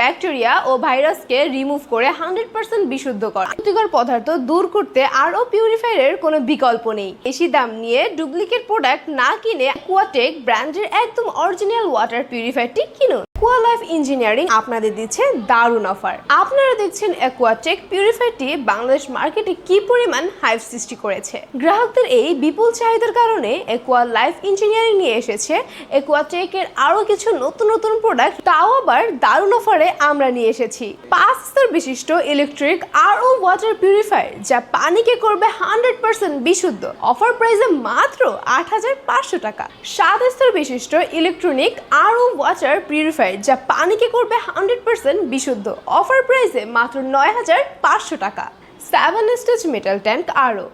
Bacteria ও ভাইরাসকে remove করে হান্ড্রেড পার্সেন্ট বিশুদ্ধ করে। ক্ষতিকর পদার্থ দূর করতে আরও পিউরিফায়ারের কোনো বিকল্প নেই। বেশি দাম নিয়ে ডুপ্লিকেট প্রোডাক্ট না কিনে অ্যাকুয়াটেক ব্র্যান্ডের একদম অরিজিনাল ওয়াটার পিউরিফায়ারটি কিনুন। অ্যাকুয়া লাইফ ইঞ্জিনিয়ারিং আপনাদের দিচ্ছে দারুণ অফার আপনারা দেখছেন অ্যাকুয়াটেক পিউরিফায়ারটি বাংলাদেশ মার্কেটে কি পরিমাণ হাইপ সৃষ্টি করেছে? গ্রাহকদের এই বিপুল চাহিদার কারণে অ্যাকুয়া লাইফ ইঞ্জিনিয়ারিং নিয়ে এসেছে। অ্যাকুয়াটেকের আরও কিছু নতুন নতুন প্রোডাক্ট তাও আবার দারুণ অফারে আমরা নিয়ে এসেছি। পাঁচ স্তর বিশিষ্ট electric R O water purifier যা পানিকে করবে হান্ড্রেড পার্সেন্ট বিশুদ্ধ। অফার প্রাইসে মাত্র আট হাজার পাঁচশো টাকা। সাত স্তর বিশিষ্ট electronic R O water purifier যা পানিকে করবে হান্ড্রেড পার্সেন্ট বিশুদ্ধ। অফার প্রাইসে মাত্র নয় হাজার পাঁচশো টাকা। সেভেন স্টেজ মেটাল ট্যাঙ্ক আরও।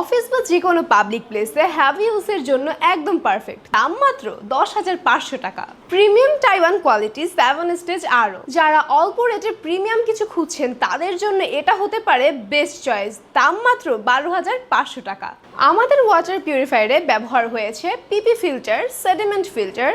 অফিস বা যে কোনো পাবলিক প্লেসে হ্যাভি ইউজের জন্য একদম পারফেক্ট দাম মাত্র দশ হাজার পাঁচশো টাকা। Premium Taiwan quality seven stage আরও। যারা অল্প রেটে প্রিমিয়াম কিছু খুঁজছেন, তাদের জন্য এটা হতে পারে বেস্ট চয়েস দাম মাত্র বারো হাজার পাঁচশো টাকা। আমাদের ওয়াটার পিউরিফায়ারে ব্যবহার হয়েছে পিপি ফিল্টার সেডিমেন্ট ফিল্টার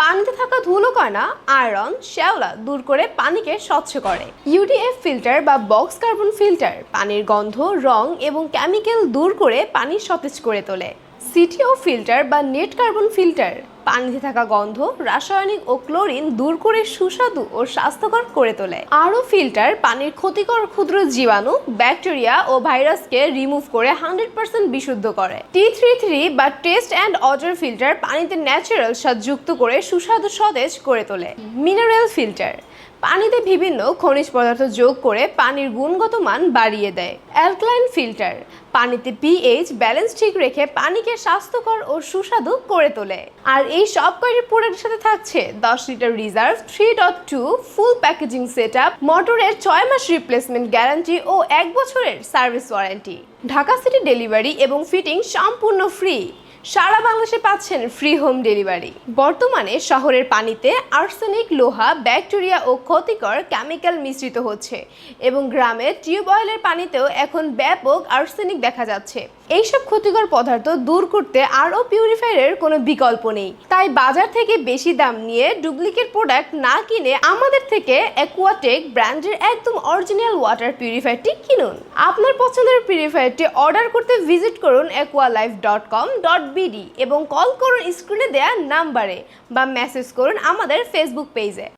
পানিতে থাকা ধুলো কণা আয়রন, শ্যাওলা দূর করে পানিকে স্বচ্ছ করে। ইউডিএফ ফিল্টার বা বক্স কার্বন ফিল্টার পানির গন্ধ, রং এবং কেমিক্যাল দূর করে পানি সতেজ করে তোলে। সিটিও ফিল্টার বা নেট কার্বন ফিল্টার পানিতে থাকা গন্ধ, রাসায়নিক ও ক্লোরিন দূর করে সুস্বাদু ও স্বাস্থ্যকর করে তোলে। আরও ফিল্টার পানির ক্ষতিকর ক্ষুদ্র জীবাণু, ব্যাকটেরিয়া ও ভাইরাসকে রিমুভ করে হান্ড্রেড পার্সেন্ট বিশুদ্ধ করে। টি থ্রি থ্রি বা টেস্ট অ্যান্ড অর্ডার ফিল্টার পানিতে ন্যাচারাল স্বাদ যুক্ত করে সুস্বাদু সতেজ করে তোলে। মিনারেল ফিল্টার পানিতে বিভিন্ন খনিজ পদার্থ যোগ করে পানির গুণগত মান বাড়িয়ে দেয়। অ্যালক্লাইন ফিল্টার পানিতে পিএইচ ব্যালেন্স ঠিক রেখে পানিকে স্বাস্থ্যকর ও সুস্বাদু করে তোলে। আর এই সব কয়টি প্রোডাক্টের সাথে থাকছে? দশ litre reserve three dot two full packaging set up মোটরের ছয় মাস রিপ্লেসমেন্ট গ্যারান্টি ও এক বছরের service warranty Dhaka city delivery এবং ফিটিং সম্পূর্ণ ফ্রি সারা বাংলাদেশে পাচ্ছেন ফ্রি হোম ডেলিভারি বর্তমানে শহরের পানিতে আর্সেনিক লোহা ব্যাকটেরিয়া ও ক্ষতিকর কেমিক্যাল মিশ্রিত হচ্ছে এবং গ্রামের টিউবওয়েলের পানিতেও এখন ব্যাপক আর্সেনিক দেখা যাচ্ছে। এইসব ক্ষতিকর পদার্থ দূর করতে আরও পিউরিফায়ারের কোনো বিকল্প নেই। তাই বাজার থেকে বেশি দাম নিয়ে ডুপ্লিকেট প্রোডাক্ট না কিনে আমাদের থেকে অ্যাকুয়াটেক ব্র্যান্ডের একদম অরিজিনাল ওয়াটার পিউরিফায়ারটি কিনুন। আপনার পছন্দের পিউরিফায়ারটি অর্ডার করতে ভিজিট করুন Aqualife dot com dot BD এবং কল করুন স্ক্রিনে দেয়া নাম্বারে বা মেসেজ করুন আমাদের ফেসবুক পেজে